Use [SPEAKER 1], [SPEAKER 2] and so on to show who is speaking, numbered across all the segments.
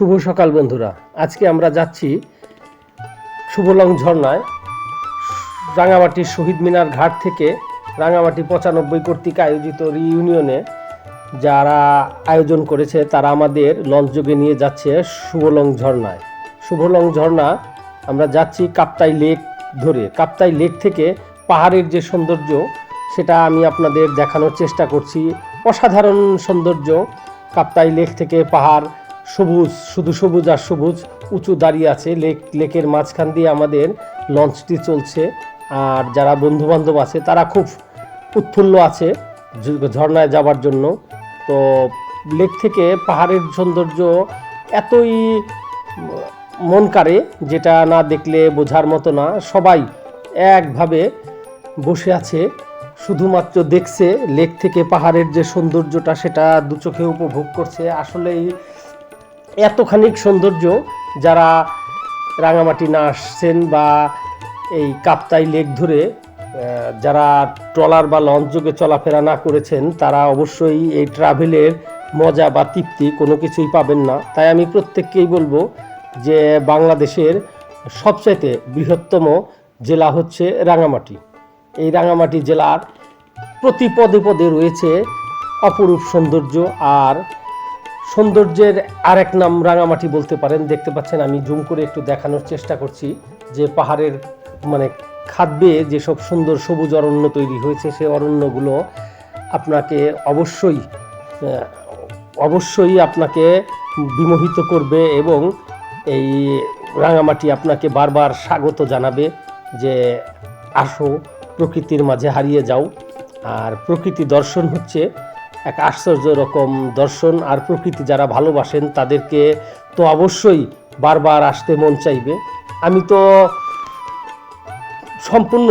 [SPEAKER 1] শুভ সকাল বন্ধুরা। আজকে আমরা যাচ্ছি শুভলং ঝর্ণায়। রাঙামাটির শহীদ মিনার ঘাট থেকে রাঙামাটি পঁচানব্বই কর্তৃক আয়োজিত রিইউনিয়নে যারা আয়োজন করেছে, তারা আমাদের লঞ্চ যোগে নিয়ে যাচ্ছে শুভলং ঝর্ণায়। শুভলং ঝর্ণা আমরা যাচ্ছি কাপ্তাই লেক ধরে। কাপ্তাই লেক থেকে পাহাড়ের যে সৌন্দর্য, সেটা আমি আপনাদের দেখানোর চেষ্টা করছি। অসাধারণ সৌন্দর্য কাপ্তাই লেক থেকে পাহাড় সবুজ, শুধু সবুজ আর সবুজ, উঁচু দাঁড়িয়ে আছে, লেক, লেকের মাঝখান দিয়ে আমাদের লঞ্চটি চলছে। আর যারা বন্ধু বান্ধব আছে, তারা খুব উৎফুল্ল আছে ঝর্ণায় যাবার জন্য। তো লেক থেকে পাহাড়ের সৌন্দর্য এতই মন কাড়ে, যেটা না দেখলে বোঝার মতো না। সবাই একভাবে বসে আছে, শুধুমাত্র দেখছে লেক থেকে পাহাড়ের যে সৌন্দর্যটা, সেটা দু চোখে উপভোগ করছে। আসলেই এতখানি সৌন্দর্য যারা রাঙামাটি না আসছেন বা এই কাপ্তাই লেক ধরে যারা ট্রলার বা লঞ্চ যোগে চলাফেরা না করেছেন, তারা অবশ্যই এই ট্রাভেলের মজা বা তৃপ্তি কোনো কিছুই পাবেন না। তাই আমি প্রত্যেককেই বলব যে বাংলাদেশের সবচাইতে বৃহত্তম জেলা হচ্ছে রাঙামাটি। এই রাঙামাটি জেলার প্রতি পদে পদে রয়েছে অপরূপ সৌন্দর্য আর সৌন্দর্যের আরেক নাম রাঙামাটি বলতে পারেন। দেখতে পাচ্ছেন, আমি জুম করে একটু দেখানোর চেষ্টা করছি যে পাহাড়ের মানে খাদ্যে যেসব সুন্দর সবুজ অরণ্য তৈরি হয়েছে সেই অরণ্যগুলো আপনাকে অবশ্যই অবশ্যই আপনাকে বিমোহিত করবে এবং এই রাঙামাটি আপনাকে বারবার স্বাগত জানাবে যে আসো, প্রকৃতির মাঝে হারিয়ে যাও। আর প্রকৃতি দর্শন হচ্ছে এক আশ্চর্য রকম দর্শন আর প্রকৃতি যারা ভালোবাসেন তাদেরকে তো অবশ্যই বারবার আসতে মন চাইবে। আমি তো সম্পূর্ণ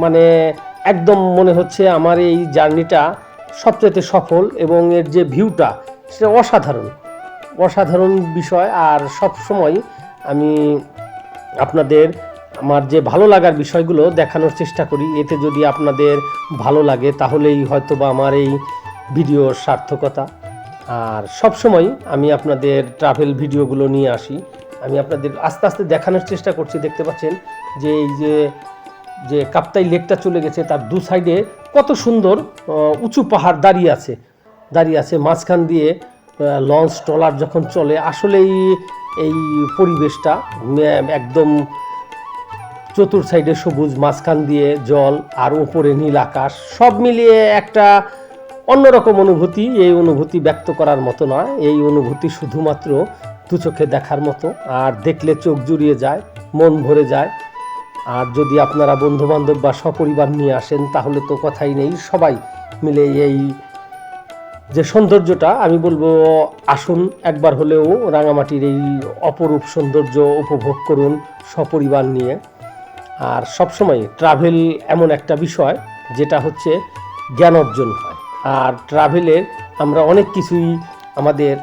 [SPEAKER 1] মানে একদম মনে হচ্ছে আমার এই জার্নিটা সবচেয়ে সফল এবং এর যে ভিউটা সেটা অসাধারণ। অসাধারণ বিষয় আর সব সময় আমি আপনাদের আমার যে ভালো লাগার বিষয়গুলো দেখানোর চেষ্টা করি। এতে যদি আপনাদের ভালো লাগে তাহলেই হয়তো বা আমার এই ভিডিওর সার্থকতা। আর সব সময় আমি আপনাদের ট্রাভেল ভিডিওগুলো নিয়ে আসি। আমি আপনাদের আস্তে আস্তে দেখানোর চেষ্টা করছি। দেখতে পাচ্ছেন যে এই যে যে কাপ্তাই লেকটা চলে গেছে, তার দু সাইডে কত সুন্দর উঁচু পাহাড় দাঁড়িয়ে আছে। দাঁড়িয়ে আছে মাঝখান দিয়ে লঞ্চ ট্রলার যখন চলে, আসলেই এই পরিবেশটা একদম চতুর সাইডে সবুজ, মাঝখান দিয়ে জল, আর ওপরে নীল আকাশ, সব মিলিয়ে একটা অন্যরকম অনুভূতি, এই অনুভূতি ব্যক্ত করার মতো নয়। এই অনুভূতি শুধুমাত্র দু চোখে দেখার মতো। আর দেখলে চোখ জুড়িয়ে যায়, মন ভরে যায়। আর যদি আপনারা বন্ধু বান্ধব বা সপরিবার নিয়ে আসেন, তাহলে তো কথাই নেই। সবাই মিলে এই যে সৌন্দর্যটা, আমি বলব আসুন, একবার হলেও রাঙামাটির এই অপরূপ সৌন্দর্য উপভোগ করুন সপরিবার নিয়ে। আর সবসময় ট্রাভেল এমন একটা বিষয়, যেটা হচ্ছে জ্ঞান অর্জন হয়। আর ট্রাভেলের আমরা অনেক কিছুই আমাদের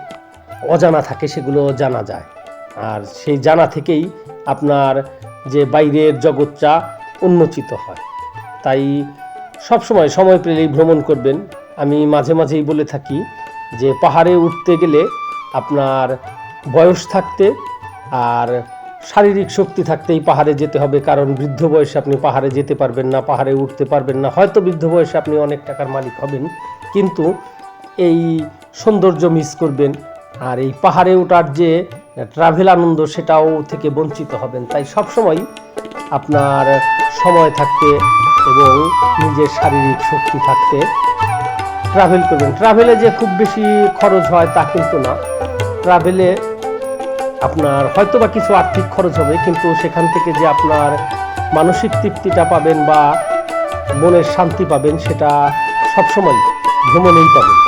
[SPEAKER 1] অজানা থাকে, সেগুলো জানা যায়। আর সেই জানা থেকেই আপনার যে বাইরের জগৎটা উন্মোচিত হয়। তাই সবসময় সময় পেলেই ভ্রমণ করবেন। আমি মাঝে মাঝেই বলে থাকি যে, পাহাড়ে উঠতে গেলে আপনার বয়স থাকতে আর শারীরিক শক্তি থাকতেই পাহাড়ে যেতে হবে, কারণ বৃদ্ধ বয়সে আপনি পাহাড়ে যেতে পারবেন না, পাহাড়ে উঠতে পারবেন না। হয়তো বৃদ্ধ বয়সে আপনি অনেক টাকার মালিক হবেন, কিন্তু এই সৌন্দর্য মিস করবেন। আর এই পাহাড়ে ওঠার যে ট্রাভেল আনন্দ, সেটাও থেকে বঞ্চিত হবেন। তাই সবসময় আপনার সময় থাকতে এবং নিজের শারীরিক শক্তি থাকতে ট্রাভেল করবেন। ট্রাভেলে যে খুব বেশি খরচ হয় তা কিন্তু না। ট্রাভেলে আপনার হয়তো বা কিছু আর্থিক খরচ হবে, কিন্তু সেখান থেকে যে আপনার মানসিক তৃপ্তিটা পাবেন বা মনের শান্তি পাবেন, সেটা সবসময় ভ্রমণেই পাবেন।